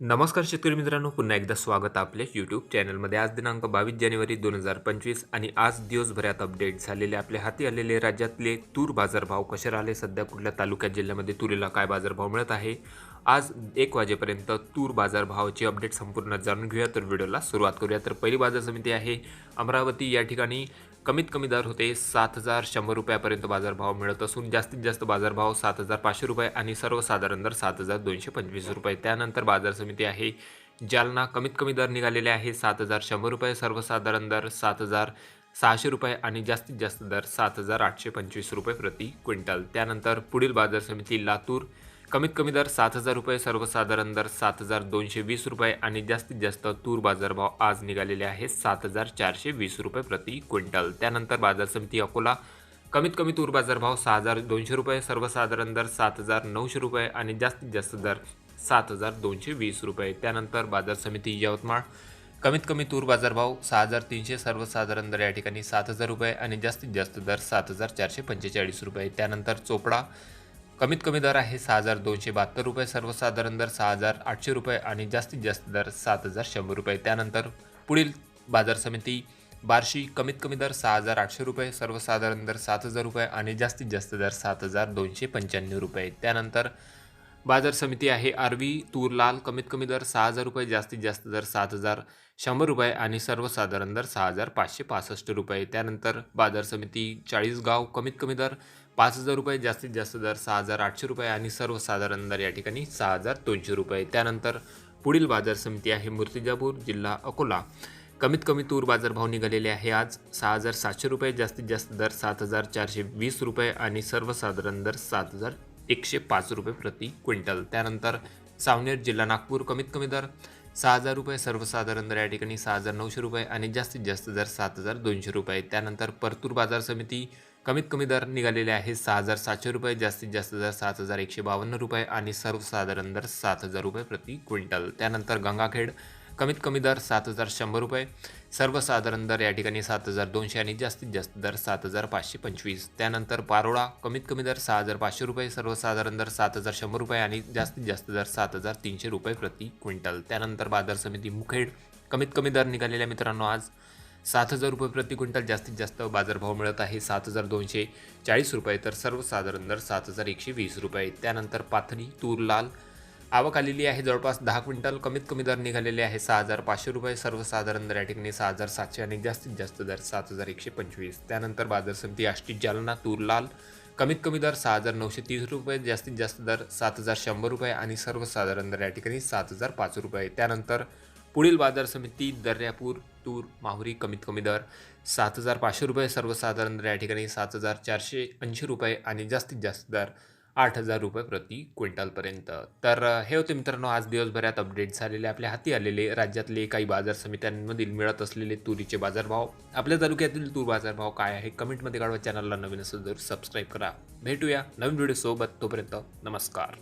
नमस्कार शेतकरी मित्रांनो पुन्हा एकदा स्वागत आपल्या यूट्यूब चॅनलमध्ये आज दिनांक बावीस जानेवारी दोन हजार पंचवीस आणि आज दिवसभरात अपडेट झालेले आपल्या हाती आलेले राज्यातले तूर बाजारभाव कसे राहिले? सध्या कुठल्या तालुक्यात जिल्ह्यामध्ये तुरीला काय बाजारभाव मिळत आहे? आज एक वाजेपर्यंत तूर बाजारभावाची अपडेट संपूर्ण जाणून घेऊया. तर व्हिडिओला सुरुवात करूया. तर पहिली बाजार समिती आहे अमरावती. या ठिकाणी कमीत कमी दर होते सात हजार शंभर रुपयापर्यंत बाजारभाव मिळत असून जास्तीत जास्त बाजारभाव सात हजार पाचशे रुपये आणि सर्वसाधारण दर सात हजार दोनशे पंचवीस रुपये. त्यानंतर बाजार समिती आहे जालना. कमीत कमी दर निघालेले आहे सात हजार शंभर रुपये. सर्वसाधारण दर सात हजार सहाशे रुपये आणि जास्तीत जास्त दर सात हजार आठशे पंचवीस रुपये प्रति क्विंटल. त्यानंतर पुढील बाजार समिती लातूर. कमीत कमी दर सात हजार रुपये सर्वसाधारण दर सात हजार दोनशे वीस रुपये आणि जास्तीत जास्त तूर बाजारभाव आज निघालेले आहेत सात हजार चारशे वीस रुपये प्रति क्विंटल. त्यानंतर बाजार समिती अकोला कमीत कमी तूर बाजारभाव सहा हजार दोनशे रुपये सर्वसाधारण दर सात हजार नऊशे रुपये आणि जास्तीत जास्त दर सात हजार दोनशे वीस रुपये. त्यानंतर बाजार समिती यवतमाळ कमीत कमी तूर बाजारभाव सहा हजार तीनशे सर्वसाधारण दर या ठिकाणी सात हजार रुपये आणि जास्तीत जास्त दर सात हजार चारशे पंचेचाळीस रुपये. त्यानंतर चोपडा कमीत कमी दर आहे सहा हजार दोनशे बहात्तर रुपये सर्वसाधारण दर सहा हजार आठशे रुपये आणि जास्तीत जास्त दर सात हजार शंभर रुपये. त्यानंतर पुढील बाजार समिती बार्शी कमीत कमी दर सहा हजार आठशे रुपये सर्वसाधारण दर सात हजार रुपये आणि जास्तीत जास्त दर सात हजार दोनशे पंच्याण्णव रुपये. त्यानंतर बाजार समिती आहे आरवी तूर लाल कमीत कमी दर सहा हजार रुपये जास्तीत जास्त दर सात हजार शंभर रुपये आणि सर्वसाधारण दर सहा हजार पाचशे पासष्ट रुपये. त्यानंतर बाजार समिती चाळीसगाव कमीत कमी दर पाच हजार रुपये जास्तीत जास्त दर सहा हजार आठशे रुपये आणि सर्वसाधारण दर या ठिकाणी सहा हजार दोनशे रुपये. त्यानंतर पुढील बाजार समिती आहे मूर्तिजापूर जिल्हा अकोला. कमीत कमी तूर बाजारभाव निघालेले आहे आज सहा हजार सातशे रुपये जास्तीत जास्त दर सात हजार चारशे वीस रुपये आणि सर्वसाधारण दर सात हजार एकशे पाच रुपये प्रति क्विंटल. त्यानंतर सावनेर जिल्हा नागपूर कमीत कमी दर सहा हजार रुपये सर्वसाधारण दर या ठिकाणी सहा हजार नऊशे रुपये आणि जास्तीत जास्त दर सात हजार दोनशे रुपये. त्यानंतर परतूर बाजार समिती कमीत कमी दर निघालेले आहे सहा हजार सातशे रुपये जास्तीत जास्त दर सात हजार एकशे बावन्न रुपये आणि सर्वसाधारण दर सात हजार रुपये प्रति क्विंटल. त्यानंतर गंगाखेड कमीत कमी दर सात हजार शंभर रुपये सर्वसाधारण दर या ठिकाणी सात हजार दोनशे आणि जास्तीत जास्त दर सात हजार पाचशे पंचवीस. त्यानंतर पारोळा कमीत कमी दर सहा हजार पाचशे रुपये सर्वसाधारण दर सात हजार शंभर रुपये आणि जास्तीत जास्त दर सात हजार तीनशे रुपये प्रति क्विंटल. त्यानंतर बाजार समिती मुखेड कमीत कमी दर निघालेल्या मित्रांनो आज सात हजार रुपये प्रति क्विंटल जास्तीत जास्त बाजारभाव मिळत आहे. सात हजार दोनशे चाळीस रुपये तर सर्वसाधारण दर सात हजार एकशे वीस रुपये. त्यानंतर पाथरी तूर लाल आवक आलेली आहे. जवळपास दहा क्विंटल कमीत कमी दर निघालेले आहे. सहा हजार पाचशे रुपये सर्वसाधारण दर या ठिकाणी सहा हजार सातशे आणि जास्तीत जास्त दर सात हजार एकशे पंचवीस. त्यानंतर बाजार समिती आष्टी जालना तूर लाल कमीत कमी दर सहा हजार नऊशे तीस रुपये जास्तीत जास्त दर सात हजार शंभर रुपये आणि सर्वसाधारण दर या ठिकाणी सात हजार पाच रुपये. त्यानंतर पुढील बाजार समिती दर्यापूर तूर माहुरी कमीत कमी दर सात हजार पाचशे रुपये सर्वसाधारण दर या ठिकाणी सात हजार चारशे ऐंशी रुपये आणि जास्तीत जास्त दर आठ हजार रुपये प्रति क्विंटलपर्यंत तर हे होते मित्रांनो आज दिवसभरात अपडेट झालेले आपल्या हाती आलेले राज्यातले काही बाजार समित्यांमधील मिळत असलेले तुरीचे बाजारभाव आपल्या तालुक्यातील तूर बाजारभाव काय आहे कमेंटमध्ये काढवा चॅनलला नवीन असेल तर सबस्क्राईब करा. भेटूया नवीन व्हिडिओसोबत तोपर्यंत नमस्कार.